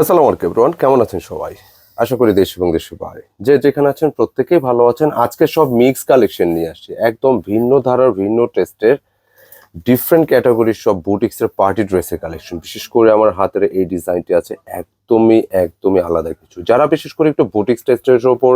আসসালামু আলাইকুম এভরিওয়ান কেমন আছেন সবাই? আশা করি দেশ এবং দেশের বাইরে। যে যেখানে আছেন, প্রত্যেকেই ভালো আছেন। আজকে সব মিক্স কালেকশন নিয়ে আসছি। একদম ভিন্ন ধারার, ভিন্ন টেস্টের ডিফারেন্ট ক্যাটাগরির সব বুটিক্সের পার্টি ড্রেসের কালেকশন বিশেষ করে আমার হাতের এই ডিজাইনটি আছে একদমই একদমই আলাদা কিছু। যারা বিশেষ করে একটু বুটিক্স টেস্টের ওপর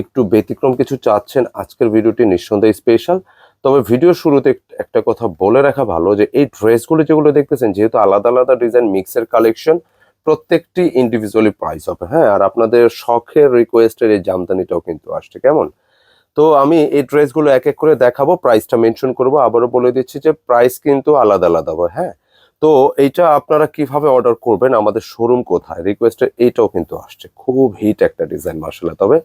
একটু ব্যতিক্রম কিছু চাচ্ছেন, আজকের ভিডিওটি নিঃসন্দেহে স্পেশাল তবে ভিডিও শুরুতে একটা কথা বলে রাখা ভালো যে, এই ড্রেসগুলো যেগুলো দেখতেছেন, যেহেতু আলাদা আলাদা ডিজাইন মিক্সের কালেকশন প্রত্যেকটি ইন্ডিভিজুয়ালি প্রাইস হবে হ্যাঁ? আর আপনাদের শখের রিকোয়েস্টের এই জামদানিটাও কিন্তু আসছে, কেমন? তো আমি এই ড্রেসগুলো এক এক করে দেখাবো প্রাইসটা মেনশন করব, আবারও বলে দিচ্ছি যে প্রাইস কিন্তু আলাদা আলাদা হবে হ্যাঁ? তো এইটা আপনারা কীভাবে অর্ডার করবেন, আমাদের শোরুম কোথায়? রিকোয়েস্টের এইটাও কিন্তু আসছে, খুব হিট একটা ডিজাইন মার্শাল্লাহ তবে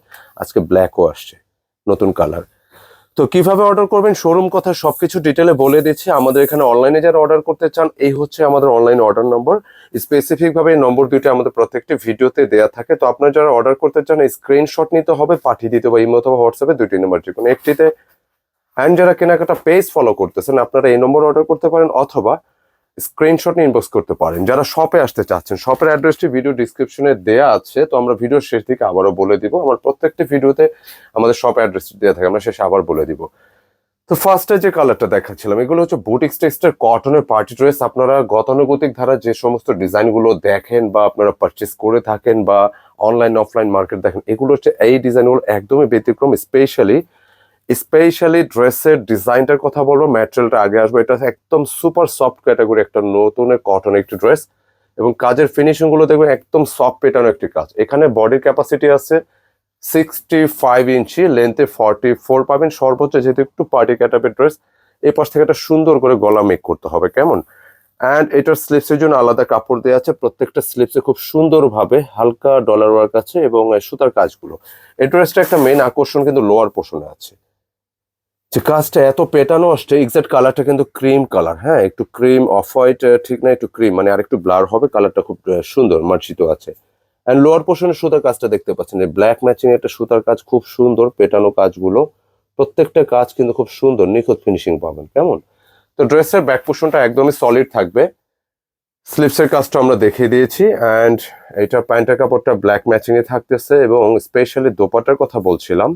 আজকে ব্ল্যাকও আসছে, নতুন কালার তো কীভাবে অর্ডার করবেন? শোরুম কথা সবকিছু ডিটেলে বলে দিচ্ছি। আমাদের এখানে অনলাইনে যারা অর্ডার করতে চান, এই হচ্ছে আমাদের অনলাইন অর্ডার নম্বর স্পেসিফিকভাবে এই নম্বর দুইটা আমাদের প্রত্যেকটি ভিডিওতে দেওয়া থাকে। তো আপনারা যারা অর্ডার করতে চান স্ক্রিনশট নিতে হবে, পাঠিয়ে দিতে হবে ইমো অথবা হোয়াটসঅ্যাপে দুইটি নম্বর যে কোনো একটিতে। অ্যান্ড যারা কেনাকাটা পেজ ফলো করতেছেন, আপনারা এই নম্বর অর্ডার করতে পারেন অথবা স্ক্রিনশট নিয়ে ইনবক্স করতে পারেন। যারা শপে আসতে চাচ্ছেন শপের অ্যাড্রেসটি ভিডিও ডিসক্রিপশনে দেয়া আছে, তো আমরা ভিডিওর শেষ থেকে আবারও বলে দিব। আমার প্রত্যেকটি ভিডিওতে আমাদের শপ অ্যাড্রেসটি দেওয়া থাকে, আমরা শেষে আবার বলে দিব। তো ফার্স্টে যে কালারটা দেখাচ্ছিলাম, এগুলো হচ্ছে বুটিক্স টেক্সটের কটনের পার্টি ড্রেস আপনারা গতানুগতিক ধারা যে সমস্ত ডিজাইনগুলো দেখেন বা আপনারা পারচেস করে থাকেন বা অনলাইন অফলাইন মার্কেট দেখেন, এগুলো হচ্ছে এই ডিজাইনগুলো একদমই ব্যতিক্রম স্পেশালি স্পেশালি ড্রেসের ডিজাইনটার কথা বলব ম্যাটেরিয়ালটা আগে আসবে। এটা একদম সুপার সফট ক্যাটাগরি একটা নতুন কটন একটি ড্রেস এবং কাজের ফিনিশিংগুলো দেখবেন একদম সফট পেটানো একটি কাজ। এখানে বডির ক্যাপাসিটি আছে সিক্সটি ফাইভ ইঞ্চি লেন্থে ফর্টি ফোর পাবেন। সর্বোচ্চ যেহেতু একটু পার্টি ক্যাটাপের ড্রেস এই পাশ থেকে একটা সুন্দর করে গলা মেক করতে হবে, কেমন? অ্যান্ড এটার স্লিপসের জন্য আলাদা কাপড় দেওয়া আছে। প্রত্যেকটা স্লিপসে খুব সুন্দরভাবে হালকা ডলার ওয়ার্ক আছে এবং সুতার কাজগুলো। এই ড্রেসটা একটা মেন আকর্ষণ কিন্তু লোয়ার পোর্শনে আছে। যে কাজটা এত পেটানো আসছে এক্সাক্ট কালারটা কিন্তু ক্রিম কালার হ্যাঁ? একটু ক্রিম অফ হোয়াইট ঠিক না, একটু ক্রিম মানে আর একটু ব্লার হবে কালারটা খুব সুন্দর, মার্জিত আছে। অ্যান্ড লোয়ার পোর্শনের সুতার কাজটা দেখতে পাচ্ছেন, এই ব্ল্যাক ম্যাচিং একটা সুতার কাজ খুব সুন্দর, পেটানো কাজগুলো। প্রত্যেকটা কাজ কিন্তু খুব সুন্দর, নিখুঁত ফিনিশিং পাবেন, কেমন? তো ড্রেসের ব্যাক পোর্শনটা একদমই সলিড থাকবে। স্লিপসের কাজটা আমরা দেখিয়ে দিয়েছি অ্যান্ড এটা প্যান্টের কাপড়টা ব্ল্যাক ম্যাচিংয়ে থাকতেছে, এবং স্পেশালি দোপাটার কথা বলছিলাম,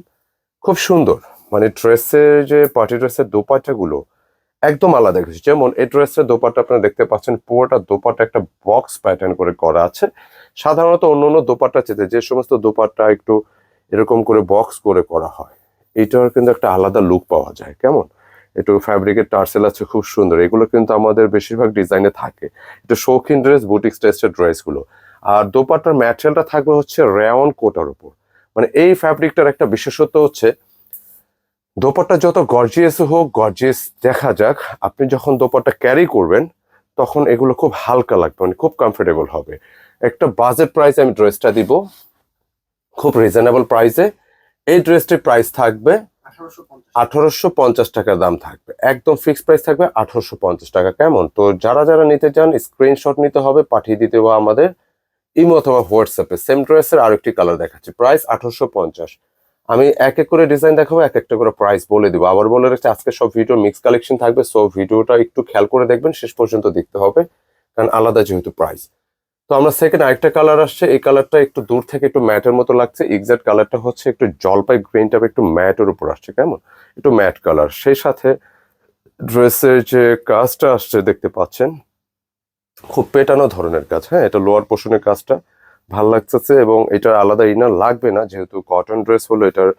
খুব সুন্দর। মানে ড্রেসের যে পার্টি ড্রেসের দোপাট্টাগুলো একদম আলাদা কিছু। যেমন এই ড্রেসের দোপাট্টা আপনারা দেখতে পাচ্ছেন, পুরোটা দোপাট্টা একটা বক্স প্যাটার্ন করে করা আছে। সাধারণত অন্য অন্য দোপাট্টা চেতে যে সমস্ত দোপাট্টা একটু এরকম করে বক্স করে করা হয় এইটার কিন্তু একটা আলাদা লুক পাওয়া যায়। কেমন? একটু ফ্যাব্রিকের টার্সেল আছে, খুব সুন্দর। এগুলো কিন্তু আমাদের বেশিরভাগ ডিজাইনে থাকে। একটু শৌখিন ড্রেস বুটিক স্টেস্টের ড্রেসগুলো আর দোপাট্টার ম্যাটেরিয়ালটা থাকবে হচ্ছে রেয়ন কোটার উপর। মানে এই ফ্যাব্রিকটার একটা বিশেষত্ব হচ্ছে দোপাট্টা যত গর্জিয়াস হোক গর্জিয়াস দেখা যাক, আপনি যখন দোপাট্টা ক্যারি করবেন, তখন এগুলো খুব হালকা লাগবে মানে খুব কমফোর্টেবল হবে। একটা বাজেট প্রাইসে আমি ড্রেসটা দিব, খুব রিজনেবল প্রাইসে এই ড্রেসটির প্রাইস থাকবে আঠারোশো পঞ্চাশ টাকা দাম থাকবে। একদম ফিক্সড প্রাইস থাকবে আঠারোশো পঞ্চাশ টাকা। কেমন? তো যারা যারা নিতে চান স্ক্রিনশট নিতে হবে, পাঠিয়ে দিতে হবে আমাদের ইমো অথবা হোয়াটসঅ্যাপে। সেম ড্রেসের আরেকটি কালার দেখাচ্ছি। প্রাইস আঠারোশো পঞ্চাশ। আমি এক এক করে ডিজাইন দেখাবো, এক একটা করে প্রাইস বলে দিব। আবার বলে রাখছি, আজকে সব ভিডিও মিক্স কালেকশন থাকবে সো ভিডিওটা একটু খেয়াল করে দেখবেন, শেষ পর্যন্ত দেখতে হবে, কারণ আলাদা যেহেতু প্রাইস তো আমরা সেকেন্ড আরেকটা কালার আসছে, এই কালারটা একটু দূর থেকে একটু ম্যাটের মতো লাগছে এক্সাক্ট কালারটা হচ্ছে একটু জলপাই গ্রিন টাইপ একটু ম্যাটের উপর আসছে, কেমন? একটু ম্যাট কালার সেই সাথে ড্রেসের যে কাজটা আসছে, দেখতে পাচ্ছেন, খুব পেটানো ধরনের কাজ হ্যাঁ এটা লোয়ার পোর্শনের কাজটা। ভালো লাগতেছে এবং এটার আলাদা ইনার লাগবে না, যেহেতু কটন ড্রেস হলো এটার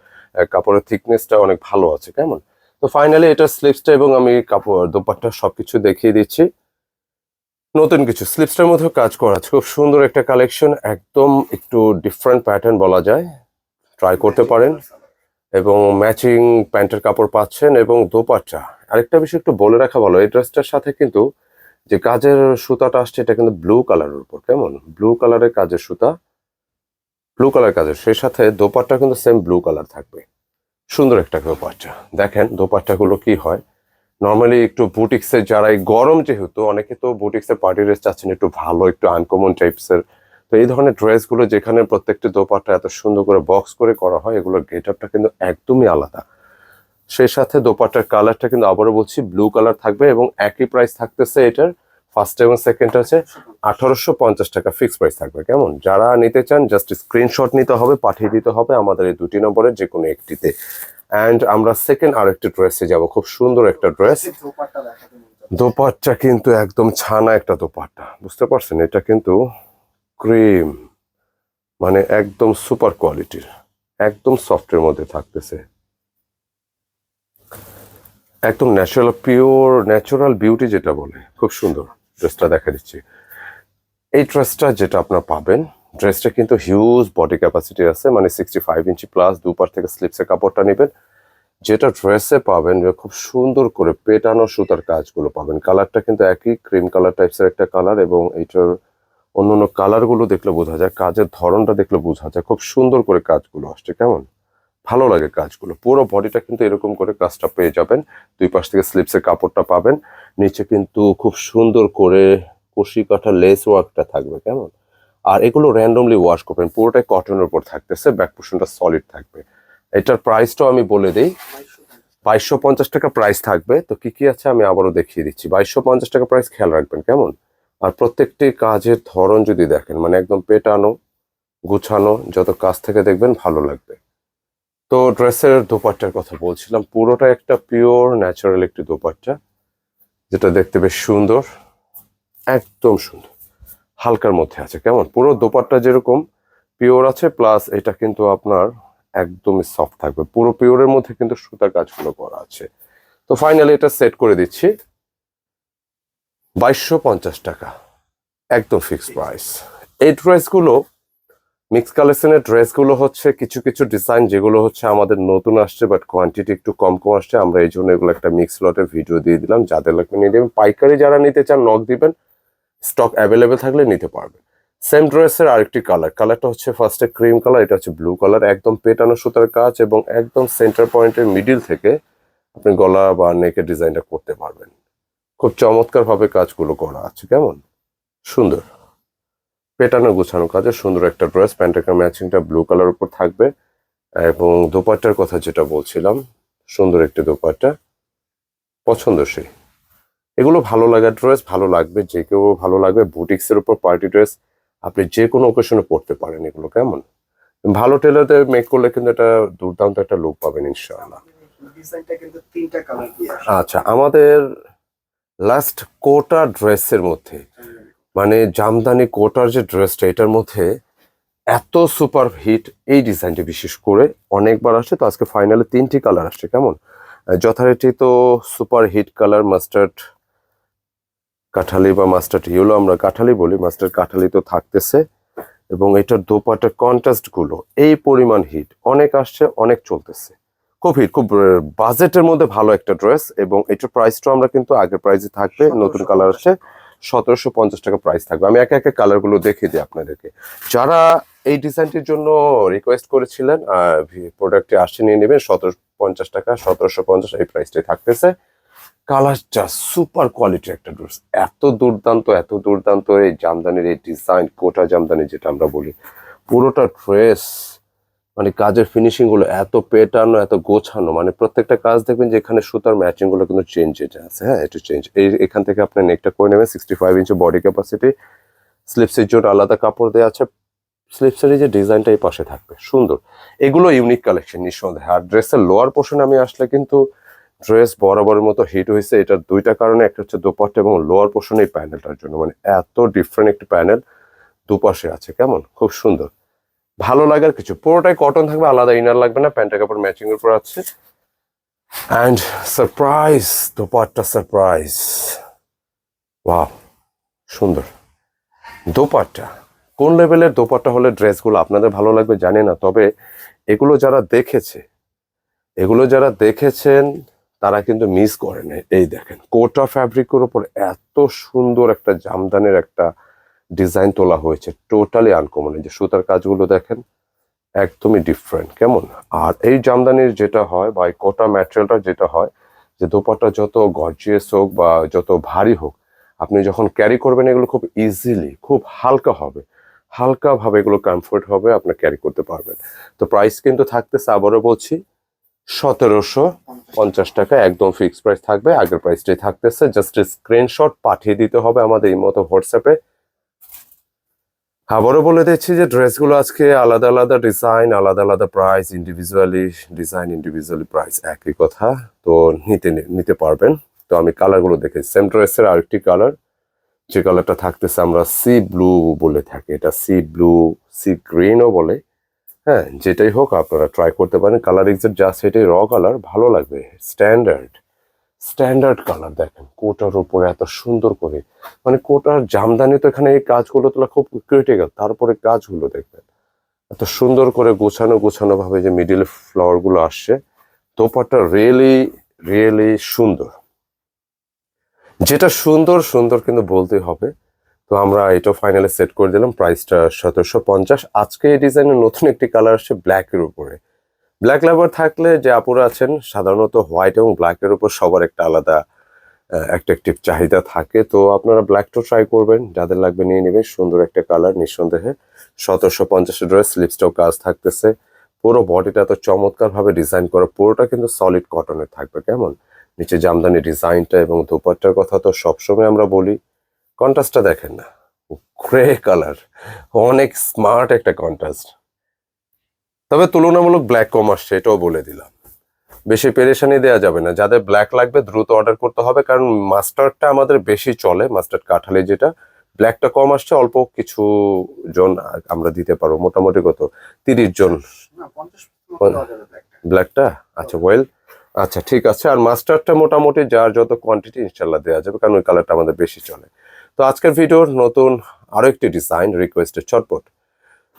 কাপড়ের থিকনেসটা অনেক ভালো আছে, কেমন? তো ফাইনালি এটার স্লিপসটা এবং আমি কাপড়, দোপাট্টা সবকিছু দেখিয়ে দিচ্ছি। নতুন কিছু স্লিপসটার মধ্যেও কাজ করা আছে, খুব সুন্দর একটা কালেকশন একদম একটু ডিফারেন্ট প্যাটার্ন বলা যায় ট্রাই করতে পারেন। এবং ম্যাচিং প্যান্টের কাপড় পাচ্ছেন এবং দোপাট্টা। আরেকটা বিষয় একটু বলে রাখা ভালো, এই ড্রেসটার সাথে কিন্তু যে কাজের সুতাটা আসছে, এটা কিন্তু ব্লু কালারের উপর, কেমন? ব্লু কালারের কাজের সুতা ব্লু কালার কাজের, সেই সাথে দোপাট্টা কিন্তু সেম ব্লু কালার থাকবে। সুন্দর একটা দোপাট্টা। দেখেন দোপাট্টাগুলো কি হয়? নর্মালি একটু বুটিক্সের যারা, এই গরম যেহেতু, অনেকে তো বুটিক্সের পার্টি ড্রেস চাচ্ছেন একটু ভালো, একটু আনকমন টাইপসের তো এই ধরনের ড্রেসগুলো যেখানে প্রত্যেকটি দোপাট্টা এত সুন্দর করে বক্স করে করা হয়, এগুলোর গেট আপটা কিন্তু একদমই আলাদা। সেই সাথে দোপাট্টার কালারটা কিন্তু আবারও বলছি ব্লু কালার থাকবে এবং একই প্রাইস থাকতেছে এটার। ফার্স্ট এবং সেকেন্ড আছে, আঠারোশো পঞ্চাশ টাকা ফিক্স প্রাইস থাকবে। কেমন? যারা নিতে চান জাস্ট স্ক্রিনশট নিতে হবে, পাঠিয়ে দিতে হবে আমাদের এই দুটি নম্বরের যে কোনো একটিতে। অ্যান্ড আমরা সেকেন্ড আরেকটি ড্রেসে যাব। খুব সুন্দর একটা ড্রেস। দোপাট্টা কিন্তু একদম ছানা একটা দোপাট্টা। বুঝতে পারছেন? এটা কিন্তু ক্রিম মানে একদম সুপার কোয়ালিটির একদম সফটের মধ্যে থাকতেছে। একদম ন্যাচারাল পিওর ন্যাচারাল বিউটি যেটা বলে, খুব সুন্দর ড্রেসটা দেখা দিচ্ছি। এই ড্রেসটা যেটা আপনার পাবেন ড্রেসটা কিন্তু হিউজ বডি ক্যাপাসিটি আছে মানে সিক্সটি ফাইভ ইঞ্চি প্লাস দুপার থেকে স্লিপসের কাপড়টা নেবেন। যেটা ড্রেসে পাবেন খুব সুন্দর করে পেটানো সুতার কাজগুলো পাবেন। কালারটা কিন্তু একই ক্রিম কালার টাইপসের একটা কালার এবং এইটার অন্য অন্য কালারগুলো দেখলে বোঝা যায়, কাজের ধরনটা দেখলে বোঝা যায়, খুব সুন্দর করে কাজগুলো আসছে, কেমন? ভালো লাগে কাজগুলো। পুরো বডিটা কিন্তু এরকম করে কাজটা পেয়ে যাবেন। দুই পাশ থেকে স্লিপসের কাপড়টা পাবেন। নিচে কিন্তু খুব সুন্দর করে কষি কাঠা লেস ওয়ার্কটা থাকবে, কেমন? আর এগুলো র্যান্ডমলি ওয়াশ করবেন। পুরোটাই কটনের উপর থাকতেছে ব্যাক পোর্শনটা সলিড থাকবে। এটার প্রাইসটাও আমি বলে দিই। বাইশশো পঞ্চাশ টাকা প্রাইস থাকবে। তো কি কি আছে আমি আবারও দেখিয়ে দিচ্ছি। বাইশশো পঞ্চাশ টাকা প্রাইস খেয়াল রাখবেন, কেমন? আর প্রত্যেকটি কাজের ধরন যদি দেখেন মানে একদম পেটানো, গুছানো, যত কাজ থেকে দেখবেন ভালো লাগবে। তো ড্রেসের দোপাট্টার কথা বলছিলাম, পুরোটা একটা পিওর ন্যাচারাল একটি দোপাট্টা, যেটা দেখতে বেশ সুন্দর, একদম সুন্দর। হালকার মধ্যে আছে, কেমন? পুরো দোপাট্টা যেরকম পিওর আছে প্লাস এটা কিন্তু আপনার একদমই সফট থাকবে। পুরো পিওরের মধ্যে কিন্তু সুতা কাজগুলো করা আছে। তো ফাইনালি এটা সেট করে দিচ্ছি। বাইশশো পঞ্চাশ টাকা, একদম ফিক্সড প্রাইস এই ড্রেসগুলো মিক্স কালেকশনের ড্রেসগুলো হচ্ছে কিছু কিছু ডিজাইন যেগুলো হচ্ছে আমাদের নতুন আসছে বাট কোয়ান্টিটি একটু কম কম আসছে। আমরা এই জন্য এগুলো একটা মিক্স লটের ভিডিও দিয়ে দিলাম। যাদের লাগবে নিয়ে দেবেন পাইকারি যারা নিতে চান নক দিবেন। স্টক অ্যাভেলেবেল থাকলে নিতে পারবে সেম ড্রেসের আরেকটি কালার কালারটা হচ্ছে ফার্স্টে ক্রিম কালার এটা হচ্ছে ব্লু কালার একদম পেটানো সুতার কাজ এবং একদম সেন্টার পয়েন্টের মিডিল থেকে আপনি গলা বা নেকের ডিজাইনটা করতে পারবেন। খুব চমৎকারভাবে কাজগুলো করা আছে। কেমন? সুন্দর। পেটানো গোছানো কাজে সুন্দর একটা ড্রেস প্যান্টাকার ম্যাচিংটা ব্লু কালার উপর থাকবে এবং দোপাট্টার কথা যেটা বলছিলাম সুন্দর একটি দোপাট্টা পছন্দসই। এগুলো ভালো লাগার ড্রেস ভালো লাগবে যে কেউ ভালো লাগবে বুটিক্সের উপর পার্টি ড্রেস আপনি যে কোনো ওকেশনে পড়তে পারেন এগুলো কেমন? ভালো টেলারতে মেক করলে কিন্তু এটা দুর্দান্ত একটা লুক পাবেন ইনশাআল্লাহ। ডিজাইনটা কিন্তু তিনটা কালার দিয়ে আচ্ছা আমাদের লাস্ট কোটা ড্রেসের মধ্যে মানে জামদানি কোটার যে ড্রেসটা এটার মধ্যে এত সুপার হিট এই ডিজাইনটি বিশেষ করে অনেকবার আসছে। তো আজকে ফাইনালে তিনটি কালার আসছে কেমন? যথারীতি তো সুপার হিট কালার মাস্টার্ড কাঠালি বা মাস্টার্ড ইয়েলো আমরা কাঠালি বলি মাস্টার্ড কাঠালি তো থাকতেছে। এবং এটার দোপাটার কন্ট্রাস্টগুলো এই পরিমাণ হিট অনেক আসছে অনেক চলতেছে। খুব হিট খুব বাজেটের মধ্যে ভালো একটা ড্রেস এবং এটার প্রাইসটা আমরা কিন্তু আগের প্রাইসে থাকবে নতুন কালার আসছে। সতেরোশো পঞ্চাশ টাকা প্রাইস থাকবে। আমি একে একে কালারগুলো দেখিয়ে দিই আপনাদেরকে। যারা এই ডিজাইনটির জন্য রিকোয়েস্ট করেছিলেন প্রোডাক্টটি আসছে নিয়ে নেবেন, সতেরোশো পঞ্চাশ টাকা, সতেরোশো পঞ্চাশ এই প্রাইসটাই থাকতেছে। কালারটা সুপার কোয়ালিটির একটা ড্রেস এত দুর্দান্ত এত দুর্দান্ত এই জামদানির এই ডিজাইন কোটা জামদানি যেটা আমরা বলি। পুরোটা ড্রেস মানে কাজের ফিনিশিংগুলো এত পেটানো এত গোছানো মানে প্রত্যেকটা কাজ দেখবেন যে এখানে সুতার ম্যাচিংগুলো কিন্তু চেঞ্জ এটা আছে হ্যাঁ একটু চেঞ্জ এই, এখান থেকে আপনি নেকটা করে নেবেন sixty five inch body capacity স্লিপসের জন্য আলাদা কাপড় দেওয়া আছে স্লিপসের যে ডিজাইনটা এই পাশে থাকবে, সুন্দর। এগুলো ইউনিক কালেকশন নিঃসন্দেহে। আর ড্রেসের লোয়ার পোর্শন আমি আসলে কিন্তু ড্রেস বরাবরের মতো হিট হয়েছে, এটার দুইটা কারণে, একটা হচ্ছে দোপাট্টা এবং লোয়ার পোর্শন এই প্যানেলটার জন্য। মানে এত ডিফারেন্ট একটি প্যানেল দুপাশে আছে, কেমন? খুব সুন্দর। ভালো লাগার কিছু। পুরোটাই কটন থাকবে, আলাদা ইনার লাগবে না, প্যান্টের কাপড় ম্যাচিং এর উপর আছে। And surprise dupatta surprise wow সুন্দর। দোপাট্টা, কোন লেভেলের দোপাট্টা হলে ড্রেসগুলো আপনাদের ভালো লাগবে জানি না, তবে এগুলো যারা দেখেছে, এগুলো যারা দেখেছেন, তারা কিন্তু মিস করেন। এই দেখেন, কোটা ফ্যাব্রিকের উপর এত সুন্দর একটা জামদানের একটা ডিজাইন তোলা হয়েছে টোটালি আনকমন। এই যে সুতার কাজগুলো দেখেন, একদমই ডিফারেন্ট কেমন? আর এই জামদানির যেটা হয় বা এই কোটা ম্যাটেরিয়ালটা যেটা হয়, যে দোপাট্টা যত গর্জিয়াস হোক বা যত ভারী হোক, আপনি যখন ক্যারি করবেন এগুলো খুব ইজিলি খুব হালকা হবে। হালকা ভাবে এগুলো কমফোর্ট হবে, আপনি ক্যারি করতে পারবেন। তো প্রাইস কিন্তু থাকতেছে, আবারও বলছি, সতেরোশো পঞ্চাশ টাকা, একদম ফিক্সড প্রাইস থাকবে। আগের প্রাইসটাই থাকতেছে জাস্ট স্ক্রিনশট পাঠিয়ে দিতে হবে আমাদের এই মতো হোয়াটসঅ্যাপে আবারও বলে দিচ্ছি যে ড্রেসগুলো আজকে আলাদা আলাদা ডিজাইন, আলাদা আলাদা price individually design individually price একই কথা। তো নিতে নিতে পারবেন। তো আমি কালারগুলো দেখে সেম ড্রেসের আরেকটি কালার যে কালারটা থাকতেছে আমরা সি ব্লু বলে থাকি। এটা সি ব্লু সি গ্রিনও বলে। হ্যাঁ যেটাই হোক আপনারা ট্রাই করতে পারেন। কালার এক্সাক্ট জাস্ট এটাই র কালার ভালো লাগবে। স্ট্যান্ডার্ড স্ট্যান্ডার্ড কালার দেখেন। কোটার উপরে এত সুন্দর করে মানে কোটার জামদানি তো এখানে এই কাজগুলো তোলা খুব ক্রিটিক্যাল তারপরে কাজগুলো দেখবেন। এত সুন্দর করে গোছানো গোছানো ভাবে যে মিডিল ফ্লাওয়ারগুলো আসছে, দোপাট্টা রিয়েলি রিয়েলি সুন্দর। যেটা সুন্দর সুন্দর কিন্তু বলতে হবে। তো আমরা এটা ফাইনালি সেট করে দিলাম প্রাইসটা সতেরোশো পঞ্চাশ। আজকে এই ডিজাইনের নতুন একটি কালার আসছে ব্ল্যাকের উপরে। ব্ল্যাক লাভার থাকলে যে আপুরা আছেন, সাধারণত হোয়াইট এবং ব্ল্যাকের উপর সবার একটা আলাদা অ্যাট্রাকটিভ চাহিদা থাকে। তো আপনারা ব্ল্যাকটাও ট্রাই করবেন, যাদের লাগবে নিয়ে নেবেন। সুন্দর একটা কালার নিঃসন্দেহে সতেরোশো পঞ্চাশ ড্রেস স্লিপসটাও কাজ থাকতেছে। পুরো বডিটা এত চমৎকার ভাবে ডিজাইন করা, পুরোটা কিন্তু সলিড কটনের থাকবে, কেমন? নিচে জামদানি ডিজাইনটা এবং দুপাট্টার কথা তো সবসময় আমরা বলি। কন্ট্রাস্টটা দেখেন না গ্রে কালার অনেক স্মার্ট একটা কন্ট্রাস্ট তবে তুলনামূলক ব্ল্যাক কম আসছে এটাও বলে দিলাম। বেশি পেরেশানি দেওয়া যাবে না। যাদের ব্ল্যাক লাগবে দ্রুত অর্ডার করতে হবে কারণ মাস্টার্ডটা আমাদের বেশি চলে মাস্টার্ড কাঠালি যেটা ব্ল্যাকটা কম আসছে অল্প কিছু জন আমরা দিতে পারব মোটামুটি কত? তিরিশ জন। ব্ল্যাকটা ব্ল্যাকটা আচ্ছা ওয়েল আচ্ছা ঠিক আছে। আর মাস্টারটা মোটামুটি যার যত কোয়ান্টিটি ইনশাল্লাহ দেওয়া যাবে কারণ ওই কালারটা আমাদের বেশি চলে। তো আজকের ভিডিওর নতুন আরও একটি ডিজাইন রিকোয়েস্টের চটপট।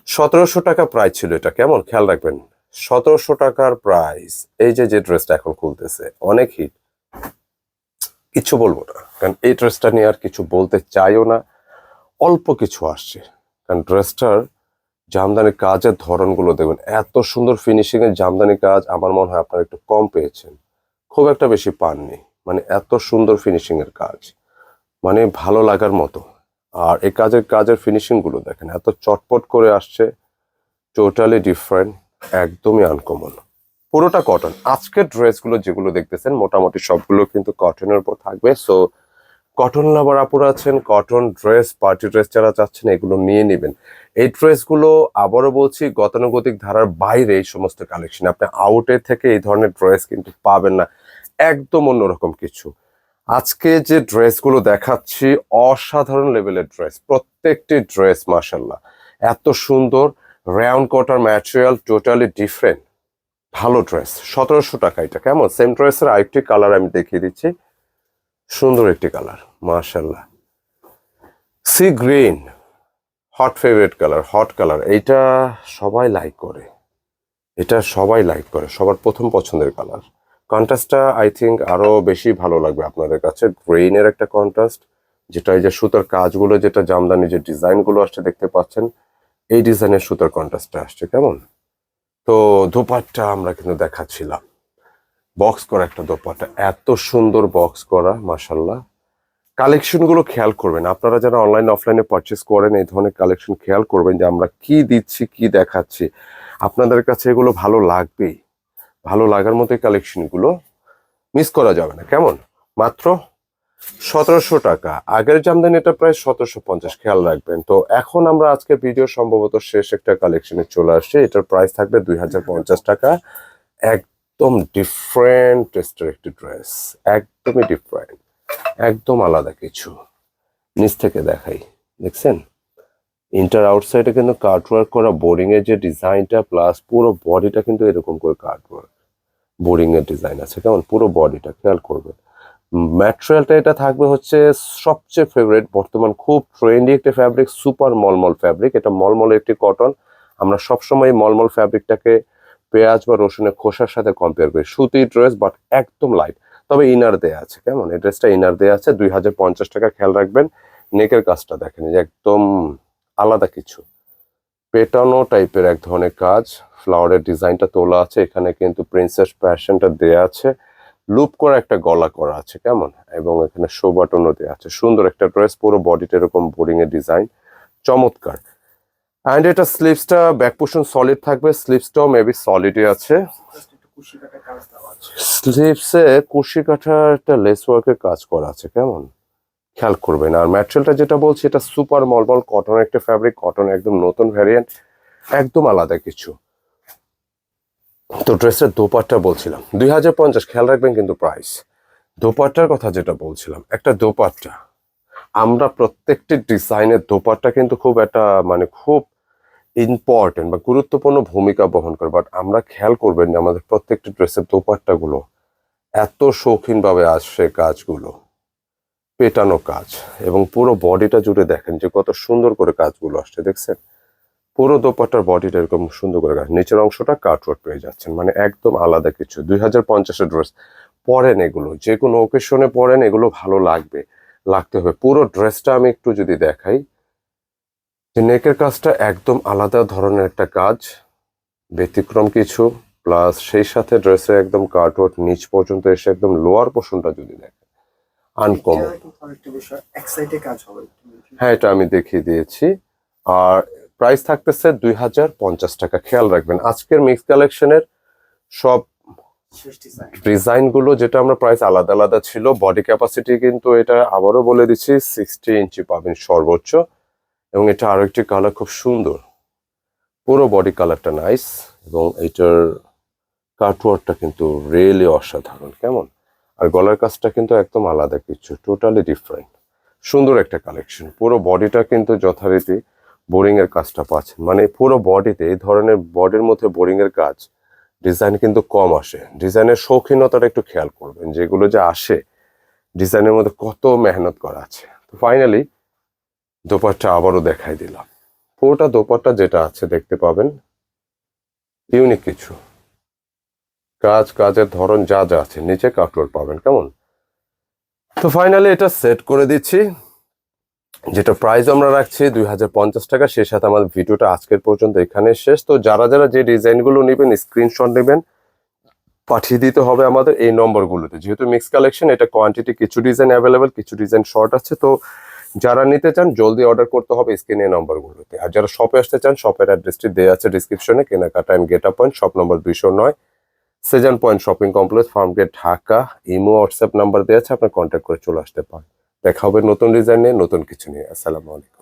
সতেরোশো টাকা প্রাইস ছিল এটা, কেমন? খেয়াল রাখবেন, সতেরোশো টাকার প্রাইস এই যে যে ড্রেসটা এখন খুলতেছে, অনেক হিট কিছু বলব না, কারণ এই ড্রেসটা নিয়ে আর কিছু বলতে চাইও না, অল্প কিছু আসছে। কারণ ড্রেসটার জামদানি কাজের ধরনগুলো দেখবেন এত সুন্দর ফিনিশিং এর জামদানি কাজ আমার মনে হয় আপনারা একটু কম পেয়েছেন। খুব একটা বেশি পাননি মানে এত সুন্দর ফিনিশিং এর কাজ মানে ভালো লাগার মতো। আর এই কাজের কাজের ফিনিশিংগুলো দেখেন, এত চটপট করে আসছে টোটালি ডিফারেন্ট একদমই আনকমন পুরোটা কটন আজকের ড্রেসগুলো যেগুলো দেখতেছেন, মোটামুটি সবগুলো কিন্তু কটনের উপর থাকবে। সো কটন লাভার আপুরা আছেন কটন ড্রেস পার্টি ড্রেস যারা চাচ্ছেন, এগুলো নিয়ে নেবেন। এই ড্রেসগুলো আবারও বলছি, গতানুগতিক ধারার বাইরে এই সমস্ত কালেকশন আপনি আউটের থেকে এই ধরনের ড্রেস কিন্তু পাবেন না। একদম অন্যরকম কিছু। আজকে যে ড্রেসগুলো দেখাচ্ছি, অসাধারণ লেভেলের ড্রেস প্রত্যেকটি ড্রেস মাসাল্লাহ এত সুন্দর রাউন্ড কটার ম্যাটেরিয়াল টোটালি ডিফারেন্ট ভালো ড্রেস সতেরোশো টাকা এটা। কেমন? সেম ড্রেসের আরেকটি কালার আমি দেখিয়ে দিচ্ছি। সুন্দর একটি কালার মাশাল্লাহ sea green hot favourite colour hot colour এইটা সবাই লাইক করে। এটা সবাই লাইক করে, সবার প্রথম পছন্দের কালার কন্ট্রাস্টটা আই থিঙ্ক আরও বেশি ভালো লাগবে আপনাদের কাছে। গ্রেইনের একটা কন্ট্রাস্ট যেটা এই যে সুতার কাজগুলো, যেটা জামদানি যে ডিজাইনগুলো আসছে দেখতে পাচ্ছেন, এই ডিজাইনের সুতার কন্ট্রাস্টটা আসছে, কেমন? তো দোপাট্টা আমরা কিন্তু দেখাচ্ছিলাম। বক্স করা একটা দোপাট্টা, এত সুন্দর বক্স করা মাসাল্লাহ কালেকশনগুলো খেয়াল করবেন, আপনারা যারা অনলাইন অফলাইনে পারচেস করেন, এই ধরনের কালেকশন খেয়াল করবেন যে আমরা কি দিচ্ছি, কি দেখাচ্ছি। আপনাদের কাছে এগুলো ভালো লাগবেই। ভালো লাগার মতো কালেকশনগুলো মিস করা যাবে না। কেমন? মাত্র সতেরোশো টাকা। আগের জামদানিটা প্রায় সতেরোশো পঞ্চাশ, খেয়াল রাখবেন। তো এখন আমরা আজকে ভিডিও সম্ভবত শেষ একটা কালেকশনে চলে আসছে। এটার প্রাইস থাকবে দুই হাজার পঞ্চাশ টাকা। একদম ডিফারেন্ট টেস্টের একটি ড্রেস একদমই ডিফারেন্ট একদম আলাদা কিছু। নিচ থেকে দেখাই। দেখছেন? ইন্টার আউটসাইডে কিন্তু কার্টওয়ার্ক করা বোরিং এর যে ডিজাইনটা প্লাস পুরো বডিটা কিন্তু এরকম করে কার্টওয়ার্ক বোরিং এর ডিজাইন আছে। কেমন? পুরো বডিটা খেয়াল করবেন ম্যাটেরিয়ালটা এটা থাকবে হচ্ছে সবচেয়ে ফেভারিট বর্তমান খুব ট্রেন্ডি একটা ফ্যাব্রিক সুপার মলমল ফ্যাব্রিক এটা মলমল একটি কটন আমরা সবসময় মলমল ফ্যাব্রিকটাকে পেঁয়াজ বা রসুনের খোসার সাথে কম্পেয়ার করি। সুতি ড্রেস বাট একদম লাইট তবে ইনার দেয়া আছে। কেমন? এই ড্রেসটা ইনার দেয়া আছে। দুই হাজার পঞ্চাশ টাকা খেয়াল রাখবেন। নেকের কাজটা দেখেন একদম আলাদা কিছু। পেটানো টাইপের এক ধরনের কাজ। ফ্লাওয়ারের ডিজাইনটা তোলা আছে, এখানে কিন্তু প্রিন্সেস প্যাশনটা দেয়া আছে। লুপ করা একটা গলা করা আছে, কেমন? এবং এখানে শো বাটনও দেওয়া আছে। সুন্দর একটা ড্রেস পুরো বডিটা এরকম বোরিং এর ডিজাইন চমৎকার। অ্যান্ড এটা স্লিভসটা ব্যাক পোর্শন সলিড থাকবে। স্লিভসটাও মেবি সলিডই আছে। স্লিভসে কুশি কাঠা একটা লেস ওয়ার্কের কাজ করা আছে, কেমন? খেয়াল করবেন। আর ম্যাটেরিয়ালটা যেটা বলছি, এটা সুপার মলমল কটন একটা ফ্যাব্রিক কটন একদম নতুন ভ্যারিয়েন্ট একদম আলাদা কিছু। তো ড্রেসের দোপাট্টা বলছিলাম, দুই হাজার পঞ্চাশ, খেয়াল রাখবেন কিন্তু প্রাইস দোপাট্টার কথা যেটা বলছিলাম, একটা দোপাট্টা। আমরা প্রত্যেকটি ডিজাইনের দোপাট্টা কিন্তু খুব একটা মানে খুব ইম্পর্টেন্ট বা গুরুত্বপূর্ণ ভূমিকা বহন করে। বাট আমরা খেয়াল করবেন যে আমাদের প্রত্যেকটি ড্রেসের দোপাট্টাগুলো এত শৌখিনভাবে আসছে কাজগুলো। পেটানো কাজ এবং পুরো বডিটা জুড়ে দেখেন যে কত সুন্দর করে কাজগুলো আসছে, দেখছেন? পুরো দোপাট্টার বডিটা এরকম সুন্দর করে কাজ নিচের অংশটা কাটওয়ার্ক পেয়ে যাচ্ছেন মানে একদম আলাদা কিছু। দুই হাজার পঞ্চাশের ড্রেস পরেন এগুলো, যে কোনো ওকেশনে পরেন, এগুলো ভালো লাগবে, লাগতে হবে। পুরো ড্রেসটা আমি একটু যদি দেখাই, যে নেকের কাজটা একদম আলাদা ধরনের একটা কাজ, ব্যতিক্রম কিছু প্লাস সেই সাথে ড্রেসের একদম কাটওয়ার্ক নিচ পর্যন্ত এসে একদম লোয়ার পোর্শনটা যদি দেখেন আনকমন। হ্যাঁ এটা আমি দেখিয়ে দিয়েছি। আর প্রাইস থাকতেছে দুই হাজার পঞ্চাশ টাকা। খেয়াল রাখবেন আজকের মিক্স কালেকশনের সব শেষ ডিজাইন ডিজাইনগুলো যেটা আমরা প্রাইস আলাদা আলাদা ছিল বডি ক্যাপাসিটি কিন্তু এটা আবারও বলে দিচ্ছি সিক্সটি ইঞ্চি পাবেন সর্বোচ্চ। এবং এটা আরও একটি কালার খুব সুন্দর। পুরো বডি কালারটা নাইস এবং এটার কাটওয়ার্কটা কিন্তু রিয়েলি অসাধারণ। কেমন? আর গলার কাজটা কিন্তু একদম আলাদা কিছু টোটালি ডিফারেন্ট সুন্দর একটা কালেকশন পুরো বডিটা কিন্তু যথারীতি বোরিং এর কাজটা পাচ্ছেন। মানে পুরো বডিতে এই ধরনের বডির মধ্যে বোরিং এর কাজ ডিজাইন কিন্তু কম আসে। ডিজাইনের শৌখিনতাটা একটু খেয়াল করবেন। যেগুলো যে আসে ডিজাইনের মধ্যে কত মেহনত করা আছে। তো ফাইনালি দোপাট্টা আবারও দেখাই দিলাম। পুরোটা দোপাট্টা যেটা আছে, দেখতে পাবেন। ইউনিক কিছু। কাজ, কাজের ধরন যা যা আছে, নিচে কাটওয়ার্ক পাবেন, কেমন? তো ফাইনালি এটা সেট করে দিচ্ছি। যেটা প্রাইস আমরা রাখছি দুই হাজার পঞ্চাশ টাকা, সেই সাথে আমাদের ভিডিওটা আজকের পর্যন্ত এখানে শেষ। তো যারা যারা যে ডিজাইনগুলো নেবেন স্ক্রিনশট নেবেন, পাঠিয়ে দিতে হবে আমাদের এই নম্বরগুলোতে। যেহেতু মিক্স কালেকশন এটা কোয়ান্টিটি কিছু ডিজাইন অ্যাভেলেবেল কিছু ডিজাইন শর্ট আছে। তো যারা নিতে চান, জলদি অর্ডার করতে হবে স্ক্রিনে নম্বরগুলোতে। আর যারা শপে আসতে চান শপের অ্যাড্রেসটি দেওয়া আছে ডিসক্রিপশনে কেনাকাটা and get up point shop number দুইশো নয়। Shezan point shopping complex Farmgate Dhaka. Imo, WhatsApp number দেওয়া আছে, আপনার কন্ট্যাক্ট করে চলে আসতে পারেন। দেখা হবে নতুন ডিজাইন নিয়ে, নতুন কিছু নিয়ে। আসসালামু আলাইকুম।